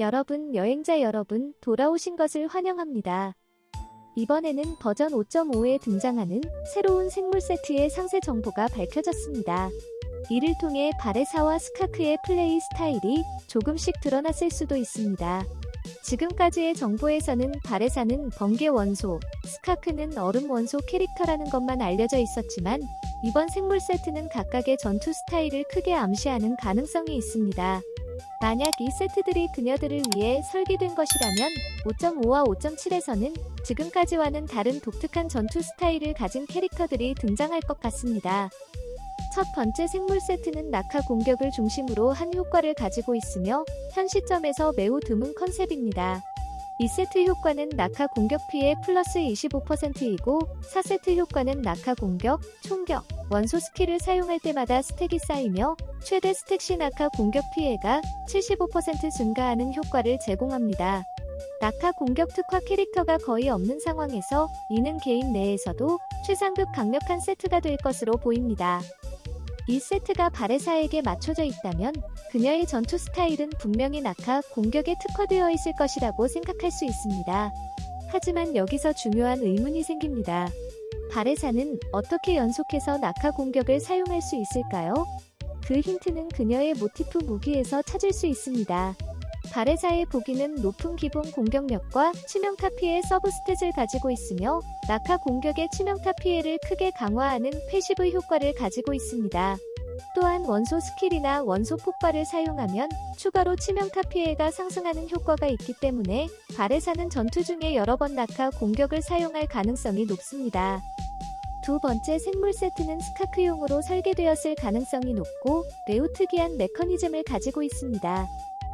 여러분, 여행자 여러분, 돌아오신 것을 환영합니다. 이번에는 버전 5.5에 등장하는 새로운 생물 세트의 상세 정보가 밝혀졌습니다. 이를 통해 바레사와 스카크의 플레이 스타일이 조금씩 드러났을 수도 있습니다. 지금까지의 정보에서는 바레사는 번개 원소, 스카크는 얼음 원소 캐릭터라는 것만 알려져 있었지만 이번 생물 세트는 각각의 전투 스타일을 크게 암시하는 가능성이 있습니다. 만약 이 세트들이 그녀들을 위해 설계된 것이라면 5.5와 5.7에서는 지금까지와는 다른 독특한 전투 스타일을 가진 캐릭터들이 등장할 것 같습니다. 첫 번째 생물 세트는 낙하 공격을 중심으로 한 효과를 가지고 있으며 현 시점에서 매우 드문 컨셉입니다. 이 세트 효과는 낙하 공격 피해 플러스 25%이고 4세트 효과는 낙하 공격, 총격, 원소 스킬을 사용할 때마다 스택이 쌓이며 최대 스택 시 낙하 공격 피해가 75% 증가하는 효과를 제공합니다. 낙하 공격 특화 캐릭터가 거의 없는 상황에서 이는 게임 내에서도 최상급 강력한 세트가 될 것으로 보입니다. 이 세트가 바레사에게 맞춰져 있다면 그녀의 전투 스타일은 분명히 낙하 공격에 특화되어 있을 것이라고 생각할 수 있습니다. 하지만 여기서 중요한 의문이 생깁니다. 바레사는 어떻게 연속해서 낙하 공격을 사용할 수 있을까요? 그 힌트는 그녀의 모티프 무기에서 찾을 수 있습니다. 바레사의 보기는 높은 기본 공격력과 치명타 피해 서브 스탯을 가지고 있으며 낙하 공격의 치명타 피해를 크게 강화하는 패시브 효과를 가지고 있습니다. 또한 원소 스킬이나 원소 폭발을 사용하면 추가로 치명타 피해가 상승하는 효과가 있기 때문에 바레사는 전투 중에 여러 번 낙하 공격을 사용할 가능성이 높습니다. 두 번째 생물 세트는 스카크용으로 설계되었을 가능성이 높고 매우 특이한 메커니즘을 가지고 있습니다.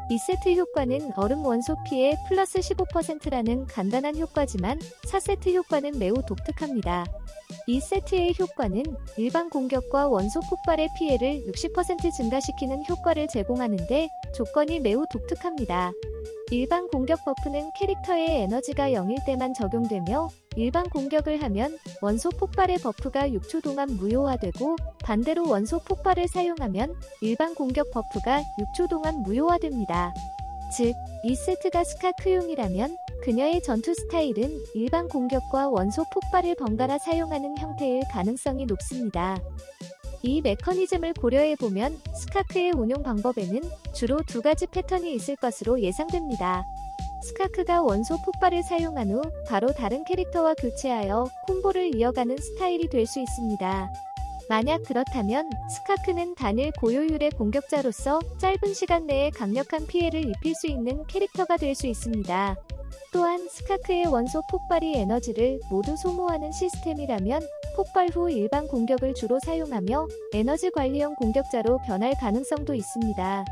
이 세트 효과는 얼음 원소 피해 플러스 15%라는 간단한 효과지만 4세트 효과는 매우 독특합니다. 이 세트의 효과는 일반 공격과 원소 폭발의 피해를 60% 증가시키는 효과를 제공하는데 조건이 매우 독특합니다. 일반 공격 버프는 캐릭터의 에너지가 0일 때만 적용되며 일반 공격을 하면 원소 폭발의 버프가 6초 동안 무효화되고 반대로 원소 폭발을 사용하면 일반 공격 버프가 6초 동안 무효화됩니다. 즉, 이 세트가 스카크용이라면 그녀의 전투 스타일은 일반 공격과 원소 폭발을 번갈아 사용하는 형태일 가능성이 높습니다. 이 메커니즘을 고려해보면 스카크의 운용 방법에는 주로 두 가지 패턴이 있을 것으로 예상됩니다. 스카크가 원소 폭발을 사용한 후 바로 다른 캐릭터와 교체하여 콤보를 이어가는 스타일이 될 수 있습니다. 만약 그렇다면 스카크는 단일 고효율의 공격자로서 짧은 시간 내에 강력한 피해를 입힐 수 있는 캐릭터가 될 수 있습니다. 또한 스카크의 원소 폭발이 에너지를 모두 소모하는 시스템이라면 폭발 후 일반 공격을 주로 사용하며 에너지 관리형 공격자로 변할 가능성도 있습니다.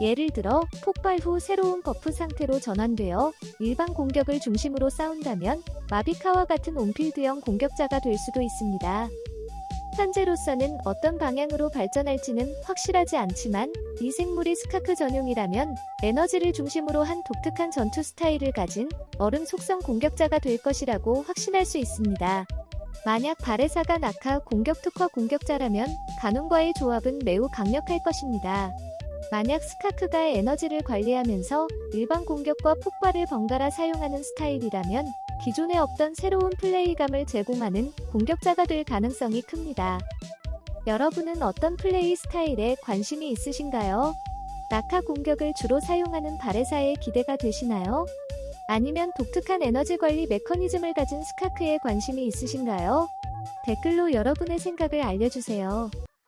예를 들어 폭발 후 새로운 버프 상태로 전환되어 일반 공격을 중심으로 싸운다면 마비카와 같은 온필드형 공격자가 될 수도 있습니다. 현재로서는 어떤 방향으로 발전할지는 확실하지 않지만 이 생물이 스카크 전용이라면 에너지를 중심으로 한 독특한 전투 스타일을 가진 얼음 속성 공격자가 될 것이라고 확신할 수 있습니다. 만약 바레사가 낙하 공격 특화 공격자라면 가논과의 조합은 매우 강력할 것입니다. 만약 스카크가 에너지를 관리하면서 일반 공격과 폭발을 번갈아 사용하는 스타일이라면 기존에 없던 새로운 플레이감을 제공하는 공격자가 될 가능성이 큽니다. 여러분은 어떤 플레이 스타일에 관심이 있으신가요? 낙하 공격을 주로 사용하는 바레사에 기대가 되시나요? 아니면 독특한 에너지 관리 메커니즘을 가진 스카크에 관심이 있으신가요? 댓글로 여러분의 생각을 알려주세요.